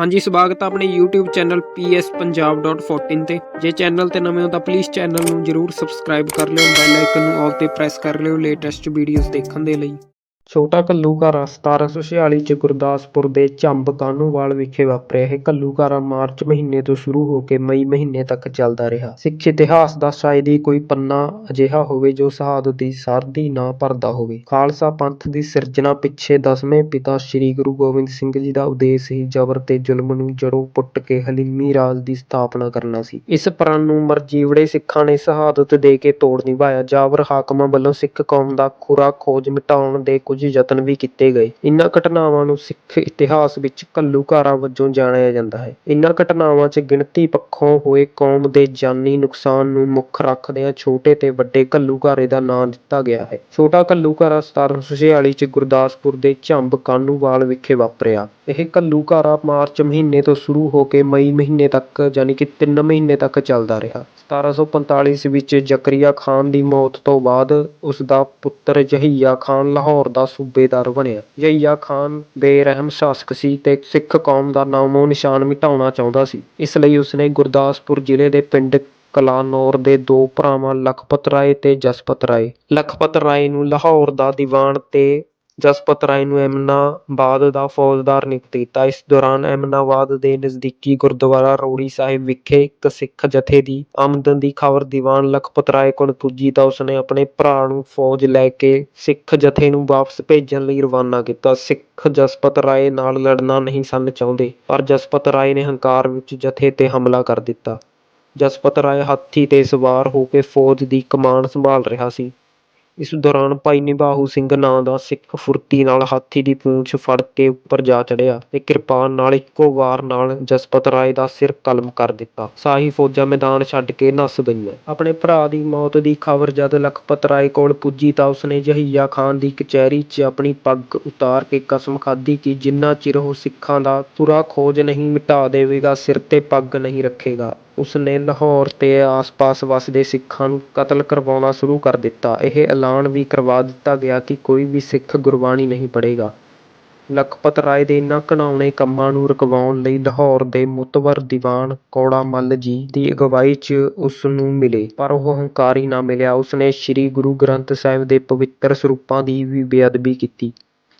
ਹਾਂਜੀ, ਸਵਾਗਤ ਹੈ ਆਪਣੇ YouTube ਚੈਨਲ pspunjab.14 ਤੇ। ਜੇ ਚੈਨਲ ਤੇ ਨਵੇਂ ਹੋ ਤਾਂ ਪਲੀਜ਼ ਚੈਨਲ ਨੂੰ ਜਰੂਰ ਸਬਸਕ੍ਰਾਈਬ ਕਰ ਲਿਓ ਬੈਲ ਆਈਕਨ ਨੂੰ ਆਲ ਤੇ ਪ੍ਰੈਸ ਕਰ ਲਿਓ ਲੇਟੈਸਟ ਵੀਡੀਓਜ਼ ਦੇਖਣ ਦੇ ਲਈ। ਛੋਟਾ ਘੱਲੂਘਾਰਾ 1746 ਚ ਗੁਰਦਾਸਪੁਰ ਦੇ ਝੰਬ ਕਾਹਨੂੰਵਾਲ ਵਿਖੇ ਵਾਪਰਿਆ ਇਹ ਘੱਲੂਘਾਰਾ ਮਾਰਚ ਮਹੀਨੇ ਤੋਂ ਸ਼ੁਰੂ ਹੋ ਕੇ ਮਈ ਮਹੀਨੇ ਤੱਕ ਚੱਲਦਾ ਰਿਹਾ। ਸਿੱਖ ਇਤਿਹਾਸ ਦਾ ਸ਼ਾਇਦ ਹੀ ਕੋਈ ਪੰਨਾ ਅਜਿਹਾ ਹੋਵੇ ਜੋ ਸ਼ਹਾਦਤ ਦੀ ਸਰਦੀ ਨਾ ਭਰਦਾ ਹੋਵੇ। ਖਾਲਸਾ ਪੰਥ ਦੀ ਸਿਰਜਣਾ ਪਿੱਛੇ ਦਸਵੇਂ ਪਿਤਾ ਸ੍ਰੀ ਗੁਰੂ ਗੋਬਿੰਦ ਸਿੰਘ ਜੀ ਦਾ ਉਦੇਸ਼ ਹੀ ਜ਼ਬਰ ਤੇ ਜ਼ੁਲਮ ਨੂੰ ਜੜੋਂ ਪੁੱਟ ਕੇ ਹਲੀਮੀ ਰਾਜ ਦੀ ਸਥਾਪਨਾ ਕਰਨਾ ਸੀ। ਇਸ ਪ੍ਰਣ ਨੂੰ ਮਰਜੀਵੜੇ ਸਿੱਖਾਂ ਨੇ ਸ਼ਹਾਦਤ ਦੇ ਕੇ ਤੋੜ ਨਿਭਾਇਆ। ਜਾਬਰ ਹਾਕਮਾਂ ਵੱਲੋਂ ਸਿੱਖ ਕੌਮ ਦਾ ਖੁਰਾ ਖੋਜ ਮਿਟਾਉਣ ਦੇ ਕੁਝ ਯਤਨ ਵੀ ਕੀਤੇ ਗਏ। ਇਨ੍ਹਾਂ ਘਟਨਾਵਾਂ ਨੂੰ ਸਿੱਖ ਇਤਿਹਾਸ ਵਿੱਚ ਘੱਲੂਘਾਰਾ ਵਜੋਂ ਜਾਣਿਆ ਜਾਂਦਾ ਹੈ। ਇਨ੍ਹਾਂ ਘਟਨਾਵਾਂ 'ਚ ਗਿਣਤੀ ਪੱਖੋਂ ਹੋਏ ਕੌਮ ਦੇ ਜਾਨੀ ਨੁਕਸਾਨ ਨੂੰ ਮੁੱਖ ਰੱਖਦਿਆਂ ਛੋਟੇ ਤੇ ਵੱਡੇ ਘੱਲੂਘਾਰੇ ਦਾ ਨਾਂ ਦਿੱਤਾ ਗਿਆ ਹੈ। ਛੋਟਾ ਘੱਲੂਘਾਰਾ 1746 ਚ ਗੁਰਦਾਸਪੁਰ ਦੇ ਝੰਬ ਕਾਹਨੂੰਵਾਲ ਵਿਖੇ ਵਾਪਰਿਆ। ਇਹ ਘੱਲੂਘਾਰਾ ਮਾਰਚ ਮਹੀਨੇ ਤੋਂ ਸ਼ੁਰੂ ਹੋ ਕੇ ਮਈ ਮਹੀਨੇ ਤੱਕ ਯਾਨੀ ਕਿ ਤਿੰਨ ਮਹੀਨੇ ਤੱਕ ਚੱਲਦਾ ਰਿਹਾ। 1745 ਵਿੱਚ ਜ਼ਕਰੀਆ ਖਾਨ ਦੀ ਮੌਤ ਤੋਂ ਬਾਅਦ ਉਸ ਦਾ ਪੁੱਤਰ ਯਹੀਆ ਖਾਨ ਲਾਹੌਰ ਦਾ ਸੂਬੇਦਾਰ ਬਣਿਆ। ਯਹੀਆ ਖਾਨ ਬੇਰਹਿਮ ਸ਼ਾਸਕ ਸੀ ਤੇ ਸਿੱਖ ਕੌਮ ਦਾ ਨਾਮੋ ਨਿਸ਼ਾਨ ਮਿਟਾਉਣਾ ਚਾਹੁੰਦਾ ਸੀ। ਇਸ ਲਈ ਉਸਨੇ ਗੁਰਦਾਸਪੁਰ ਜ਼ਿਲ੍ਹੇ ਦੇ ਪਿੰਡ ਕਲਾਨੌਰ ਦੇ ਦੋ ਭਰਾਵਾਂ ਲਖਪਤ ਰਾਏ ਤੇ ਜਸਪਤ ਰਾਏ। ਲਖਪਤ ਰਾਏ ਨੂੰ ਲਾਹੌਰ ਦਾ ਦੀਵਾਨ ਤੇ ਜਸਪਤ ਰਾਏ ਨੂੰ ਐਮਨਾਬਾਦ ਦਾ ਫੌਜਦਾਰ ਨਿਯੁਕਤ ਕੀਤਾ। ਇਸ ਦੌਰਾਨ ਐਮਨਾਬਾਦ ਦੇ ਨਜ਼ਦੀਕੀ ਗੁਰਦੁਆਰਾ ਰੋੜੀ ਸਾਹਿਬ ਵਿਖੇ ਇੱਕ ਸਿੱਖ ਜਥੇ ਦੀ ਆਮਦਨ ਦੀ ਖਬਰ ਦੀਵਾਨ ਲਖਪਤ ਰਾਏ ਕੋਲ ਪੁੱਜੀ ਤਾਂ ਉਸਨੇ ਆਪਣੇ ਭਰਾ ਨੂੰ ਫੌਜ ਲੈ ਕੇ ਸਿੱਖ ਜਥੇ ਨੂੰ ਵਾਪਸ ਭੇਜਣ ਲਈ ਰਵਾਨਾ ਕੀਤਾ। ਸਿੱਖ ਜਸਪਤ ਰਾਏ ਨਾਲ ਲੜਨਾ ਨਹੀਂ ਸਨ ਚਾਹੁੰਦੇ, ਪਰ ਜਸਪਤ ਰਾਏ ਨੇ ਹੰਕਾਰ ਵਿੱਚ ਜਥੇ ਤੇ ਹਮਲਾ ਕਰ ਦਿੱਤਾ। ਜਸਪਤ ਰਾਏ ਹਾਥੀ ਤੇ ਸਵਾਰ ਹੋ ਕੇ ਫੌਜ ਦੀ ਕਮਾਨ ਸੰਭਾਲ ਰਿਹਾ ਸੀ। ਇਸ ਦੌਰਾਨ ਭਾਈ ਨਿਬਾਹੂ ਸਿੰਘ ਨਾਂ ਦਾ ਸਿੱਖ ਫੁਰਤੀ ਨਾਲ ਹਾਥੀ ਦੀ ਪੂੰਛ ਫੜ ਕੇ ਉੱਪਰ ਜਾ ਚੜ੍ਹਿਆ ਤੇ ਕਿਰਪਾਨ ਨਾਲ ਇੱਕੋ ਵਾਰ ਨਾਲ ਜਸਪਤ ਰਾਏ ਦਾ ਸਿਰ ਕਲਮ ਕਰ ਦਿੱਤਾ। ਸਾਹੀ ਫੌਜਾਂ ਮੈਦਾਨ ਛੱਡ ਕੇ ਨੱਸ ਗਈਆਂ। ਆਪਣੇ ਭਰਾ ਦੀ ਮੌਤ ਦੀ ਖਬਰ ਜਦ ਲਖਪਤ ਰਾਏ ਕੋਲ ਪੁੱਜੀ ਤਾਂ ਉਸਨੇ ਜਹੀਆ ਖਾਨ ਦੀ ਕਚਹਿਰੀ 'ਚ ਆਪਣੀ ਪੱਗ ਉਤਾਰ ਕੇ ਕਸਮ ਖਾਧੀ ਕਿ ਜਿੰਨਾ ਚਿਰ ਉਹ ਸਿੱਖਾਂ ਦਾ ਪੂਰਾ ਖੋਜ ਨਹੀਂ ਮਿਟਾ ਦੇਵੇਗਾ, ਸਿਰ ਤੇ ਪੱਗ ਨਹੀਂ ਰੱਖੇਗਾ। ਉਸਨੇ ਲਾਹੌਰ ਤੇ ਆਸ-ਪਾਸ ਵੱਸਦੇ ਸਿੱਖਾਂ ਨੂੰ ਕਤਲ ਕਰਵਾਉਣਾ ਸ਼ੁਰੂ ਕਰ ਦਿੱਤਾ। ਇਹ ਐਲਾਨ ਵੀ ਕਰਵਾ ਦਿੱਤਾ ਗਿਆ ਕਿ ਕੋਈ ਵੀ ਸਿੱਖ ਗੁਰਬਾਣੀ ਨਹੀਂ ਪੜ੍ਹੇਗਾ। ਲਖਪਤ ਰਾਏ ਦੇ ਇਨ੍ਹਾਂ ਘਿਨਾਉਣੇ ਕੰਮਾਂ ਨੂੰ ਰੁਕਵਾਉਣ ਲਈ ਲਾਹੌਰ ਦੇ ਮੁਤਬਰ ਦੀਵਾਨ ਕੌੜਾ ਮੱਲ ਜੀ ਦੀ ਅਗਵਾਈ 'ਚ ਉਸ ਨੂੰ ਮਿਲੇ, ਪਰ ਉਹ ਹੰਕਾਰੀ ਨਾ ਮਿਲਿਆ। ਉਸਨੇ ਸ੍ਰੀ ਗੁਰੂ ਗ੍ਰੰਥ ਸਾਹਿਬ ਦੇ ਪਵਿੱਤਰ ਸਰੂਪਾਂ ਦੀ ਵੀ ਬੇਅਦਬੀ ਕੀਤੀ।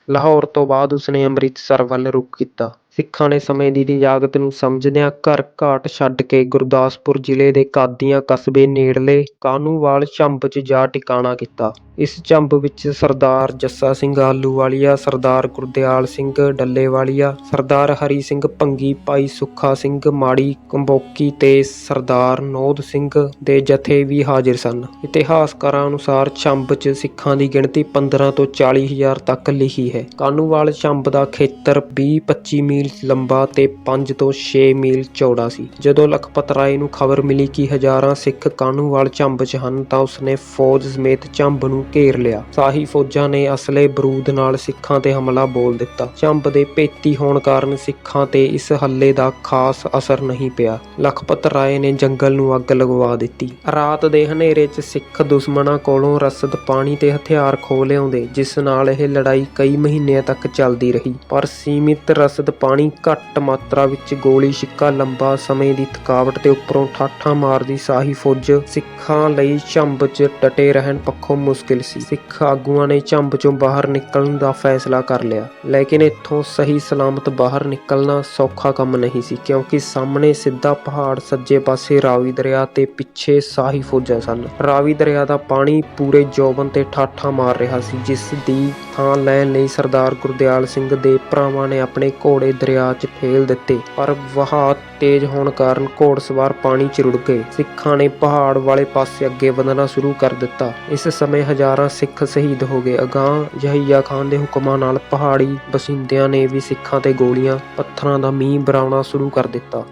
ਲਾਹੌਰ ਤੋਂ ਬਾਅਦ ਉਸਨੇ ਅੰਮ੍ਰਿਤਸਰ ਵੱਲ ਰੁਖ ਕੀਤਾ। ਸਿੱਖਾਂ ਨੇ ਸਮੇਂ ਦੀ ਨਿਜਾਕਤ ਨੂੰ ਸਮਝਦਿਆਂ ਘਰ ਘਾਟ ਛੱਡ ਕੇ ਗੁਰਦਾਸਪੁਰ ਜ਼ਿਲ੍ਹੇ ਦੇ ਕਾਦੀਆਂ ਕਸਬੇ ਨੇੜਲੇ ਕਾਹਨੂੰਵਾਲ ਝੰਬ 'ਚ ਜਾ ਟਿਕਾਣਾ ਕੀਤਾ। ਇਸ ਝੰਬ ਵਿੱਚ ਸਰਦਾਰ ਜੱਸਾ ਸਿੰਘ ਆਹਲੂਵਾਲੀਆ, ਸਰਦਾਰ ਗੁਰਦਿਆਲ ਸਿੰਘ ਡੱਲੇਵਾਲੀਆ, ਸਰਦਾਰ ਹਰੀ ਸਿੰਘ ਭੰਗੀ, ਭਾਈ ਸੁੱਖਾ ਸਿੰਘ ਮਾੜੀ ਕੰਬੋਕੀ ਤੇ ਸਰਦਾਰ ਨੋਦ ਸਿੰਘ ਦੇ ਜਥੇ ਵੀ ਹਾਜ਼ਰ ਸਨ। ਇਤਿਹਾਸਕਾਰਾਂ ਅਨੁਸਾਰ ਝੰਬ 'ਚ ਸਿੱਖਾਂ ਦੀ ਗਿਣਤੀ 15 ਤੋਂ 40 ਹਜ਼ਾਰ ਤੱਕ ਲਿਖੀ ਹੈ। ਕਾਹਨੂੰਵਾਲ ਝੰਬ ਦਾ ਖੇਤਰ 20-25 ਮੀਲ ਲੰਬਾ ਤੇ 5 ਤੋਂ 6 ਮੀਲ ਚੌੜਾ ਸੀ। ਜਦੋਂ ਲਖਪਤ ਰਾਏ ਨੂੰ ਖਬਰ ਮਿਲੀ ਕਿ ਹਜ਼ਾਰਾਂ ਸਿੱਖ ਕਾਹਨੂੰਵਾਲ ਝੰਬ 'ਚ ਹਨ ਤਾਂ ਉਸਨੇ ਫੌਜ ਸਮੇਤ ਝੰਬ ਨੂੰ ਘੇਰ ਲਿਆ। ਸਾਹੀ ਫੌਜਾਂ ਨੇ ਅਸਲੇ ਬਰੂਦ ਨਾਲ ਸਿੱਖਾਂ ਤੇ ਹਮਲਾ ਬੋਲ ਦਿੱਤਾ। ਝੰਬ ਦੇ ਭੇਤੀ ਹੋਣ ਕਾਰਨ ਸਿੱਖਾਂ ਤੇ ਇਸ ਹੱਲੇ ਦਾ ਖਾਸ ਅਸਰ ਨਹੀਂ ਪਿਆ। ਲਖਪਤ ਰਾਏ ਨੇ ਜੰਗਲ ਨੂੰ ਅੱਗ ਲਗਵਾ ਦਿੱਤੀ। ਰਾਤ ਦੇ ਹਨੇਰੇ 'ਚ ਸਿੱਖ ਦੁਸ਼ਮਣਾਂ ਕੋਲੋਂ ਰਸਦ ਪਾਣੀ ਤੇ ਹਥਿਆਰ ਖੋਹ ਲਿਆਉਂਦੇ, ਜਿਸ ਨਾਲ ਇਹ ਲੜਾਈ ਕਈ ਮਹੀਨਿਆਂ ਤੱਕ ਚੱਲਦੀ ਰਹੀ। ਪਰ ਸੀਮਿਤ ਰਸਦ ਪਾਣੀ ਘੱਟ ਮਾਤਰਾ ਵਿੱਚ ਗੋਲੀ ਛਿੱਕਾ ਲੰਬਾ ਸਮੇਂ ਦੀ ਥਕਾਵਟ ਤੇ ਉੱਪਰੋਂ ਠਾਠਾਂ ਮਾਰਦੀ ਸਾਹੀ ਫੌਜ ਸਿੱਖਾਂ ਲਈ ਝੰਬ 'ਚ ਡਟੇ ਰਹਿਣ ਪੱਖੋਂ ਮੁਸ਼ਕਿਲ ਸੀ। ਸਿੱਖ ਆਗੂਆਂ ਨੇ ਝੰਬ 'ਚੋਂ ਬਾਹਰ ਨਿਕਲਣ ਦਾ ਫੈਸਲਾ ਕਰ ਲਿਆ। ਲੇਕਿਨ ਇੱਥੋਂ ਸਹੀ ਸਲਾਮਤ ਬਾਹਰ ਨਿਕਲਣਾ ਸੌਖਾ ਕੰਮ ਨਹੀਂ ਸੀ, ਕਿਉਂਕਿ ਸਾਹਮਣੇ ਸਿੱਧਾ ਪਹਾੜ, ਸੱਜੇ ਪਾਸੇ ਰਾਵੀ ਦਰਿਆ ਤੇ ਪਿੱਛੇ ਸਾਹੀ ਫੌਜਾਂ ਸਨ। ਰਾਵੀ ਦਰਿਆ ਦਾ ਪਾਣੀ ਪੂਰੇ ਜੋਬਨ ਤੇ ਠਾਠਾਂ ਮਾਰ ਰਿਹਾ ਸੀ, ਜਿਸ ਦੀ ਥਾਂ ਲੈਣ ਲਈ ਸਰਦਾਰ ਗੁਰਦਿਆਲ ਸਿੰਘ ਦੇ ਭਰਾਵਾਂ ਨੇ ਆਪਣੇ ਘੋੜੇ ਦਰਿਆ 'ਚ ਫੇਲ ਦਿੱਤੇ ਪਰ ਵਹਾਅ ਤੇਜ਼ ਹੋਣ ਕਾਰਨ ਘੋੜਸਵਾਰ ਪਾਣੀ 'ਚ ਰੁੜ ਗਏ। ਸਿੱਖਾਂ ਨੇ ਪਹਾੜ ਵਾਲੇ ਪਾਸੇ ਅੱਗੇ ਵਧਣਾ ਸ਼ੁਰੂ ਕਰ ਦਿੱਤਾ। ਇਸ ਸਮੇਂ ਹਜ਼ਾਰਾਂ ਸਿੱਖ ਸ਼ਹੀਦ ਹੋ ਗਏ। ਅਗਾਂਹ ਜਹੀਆ ਖਾਨ ਦੇ ਹੁਕਮਾਂ ਨਾਲ ਪਹਾੜੀ ਬਸਿੰਦਿਆਂ ਨੇ ਵੀ ਸਿੱਖਾਂ ਤੇ ਗੋਲੀਆਂ, ਪੱਥਰਾਂ ਦਾ ਮੀਂਹ ਬਰਾਉਣਾ ਸ਼ੁਰੂ ਕਰ ਦਿੱਤਾ।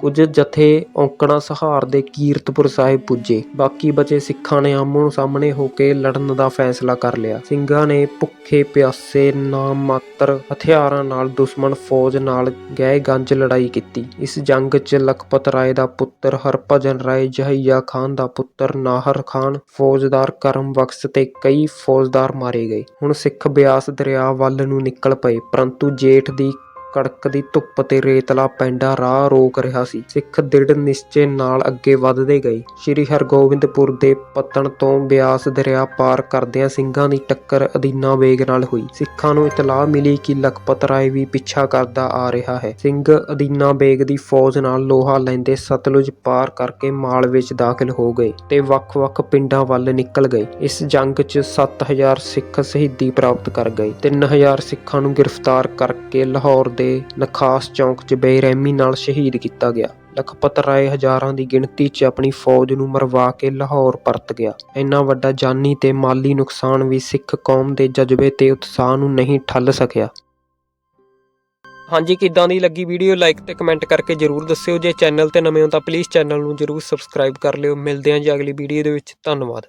ਕੁਝ ਜਥੇ ਔਂਕੜਾ ਸਹਾਰ ਦੇ ਕੀਰਤਪੁਰ ਸਾਹਿਬ ਪੁੱਜੇ। ਬਾਕੀ ਬਚੇ ਸਿੱਖਾਂ ਨੇ ਆਮੋ ਸਾਹਮਣੇ ਹੋ ਕੇ ਲੜਨ ਦਾ ਫੈਸਲਾ ਕਰ ਲਿਆ। ਸਿੰਘਾਂ ਨੇ ਭੁੱਖੇ ਪਿਆਸੇ ਨਾ ਮਾਤਰ ਹਥਿਆਰਾਂ ਨਾਲ ਦੁਸ਼ਮਣ ਫੌਜ ਨਾਲ ਗਏ ਗੰਜ ਲੜਾਈ ਕੀਤੀ। ਇਸ ਜੰਗ 'ਚ ਲਖਪਤ ਰਾਏ ਦਾ ਪੁੱਤਰ ਹਰਭਜਨ ਰਾਏ ਜਹੀਆ ਖਾਨ ਦਾ ਪੁੱਤਰ ਨਾਹਰ ਖਾਨ ਫੌਜਦਾਰ ਕਰਮ ਬਖਸ਼ ਤੇ ਕਈ ਫੌਜਦਾਰ ਮਾਰੇ ਗਏ। ਹੁਣ ਸਿੱਖ ਬਿਆਸ ਦਰਿਆ ਵੱਲ ਨੂੰ ਨਿਕਲ ਪਏ, ਪਰੰਤੂ ਜੇਠ ਦੀ ਕੜਕਦੀ ਧੁੱਪ ਤੇ ਰੇਤਲਾ ਪੈਂਡਾ ਰਾਹ ਰੋਕ ਰਿਹਾ ਸੀ। ਸਿੱਖ ਦ੍ਰਿੜ ਨਿਸ਼ਚੇ ਨਾਲ ਅੱਗੇ ਵੱਧਦੇ ਗਏ। ਸ੍ਰੀ ਹਰਗੋਬਿੰਦਪੁਰ ਦੇ ਪਤਨ ਤੋਂ ਬਿਆਸ ਦਰਿਆ ਪਾਰ ਕਰਦਿਆਂ ਸਿੰਘਾਂ ਦੀ ਟੱਕਰ ਅਦੀਨਾ ਬੇਗ ਨਾਲ ਹੋਈ। ਸਿੱਖਾਂ ਨੂੰ ਇਤਲਾਹ ਮਿਲੀ ਕਿ ਲਖਪਤ ਰਾਏ ਵੀ ਪਿੱਛਾ ਕਰਦਾ ਆ ਰਿਹਾ ਹੈ। ਸਿੰਘ ਅਦੀਨਾ ਬੇਗ ਦੀ ਫੌਜ ਨਾਲ ਲੋਹਾ ਲੈਂਦੇ ਸਤਲੁਜ ਪਾਰ ਕਰਕੇ ਮਾਲ ਵਿੱਚ ਦਾਖਲ ਹੋ ਗਏ ਤੇ ਵੱਖ-ਵੱਖ ਪਿੰਡਾਂ ਵੱਲ ਨਿਕਲ ਗਏ। ਇਸ ਜੰਗ 'ਚ 7000 ਸਿੱਖ ਸ਼ਹੀਦੀ ਪ੍ਰਾਪਤ ਕਰ ਗਏ। 3000 ਸਿੱਖਾਂ ਨੂੰ ਗ੍ਰਿਫਤਾਰ ਕਰਕੇ ਲਾਹੌਰ ਦੇ ਨਖਾਸ ਚੌਂਕ 'ਚ ਬੇਰਹਿਮੀ ਨਾਲ ਸ਼ਹੀਦ ਕੀਤਾ ਗਿਆ। ਲਖਪਤ ਰਾਏ ਹਜ਼ਾਰਾਂ ਦੀ ਗਿਣਤੀ 'ਚ ਆਪਣੀ ਫੌਜ ਨੂੰ ਮਰਵਾ ਕੇ ਲਾਹੌਰ ਪਰਤ ਗਿਆ। ਇੰਨਾ ਵੱਡਾ ਜਾਨੀ ਤੇ ਮਾਲੀ ਨੁਕਸਾਨ ਵੀ ਸਿੱਖ ਕੌਮ ਦੇ ਜਜ਼ਬੇ ਤੇ ਉਤਸ਼ਾਹ ਨੂੰ ਨਹੀਂ ਠੱਲ ਸਕਿਆ। ਹਾਂਜੀ, ਕਿੱਦਾਂ ਦੀ ਲੱਗੀ ਵੀਡੀਓ? ਲਾਈਕ ਤੇ ਕਮੈਂਟ ਕਰਕੇ ਜਰੂਰ ਦੱਸਿਓ। ਜੇ ਚੈਨਲ ਤੇ ਨਵੇਂ ਹੋ ਤਾਂ ਪਲੀਜ਼ ਚੈਨਲ ਨੂੰ ਜਰੂਰ ਸਬਸਕ੍ਰਾਈਬ ਕਰ ਲਿਓ। ਮਿਲਦੇ ਹਾਂ ਜੀ ਅਗਲੀ ਵੀਡੀਓ ਦੇ ਵਿੱਚ। ਧੰਨਵਾਦ।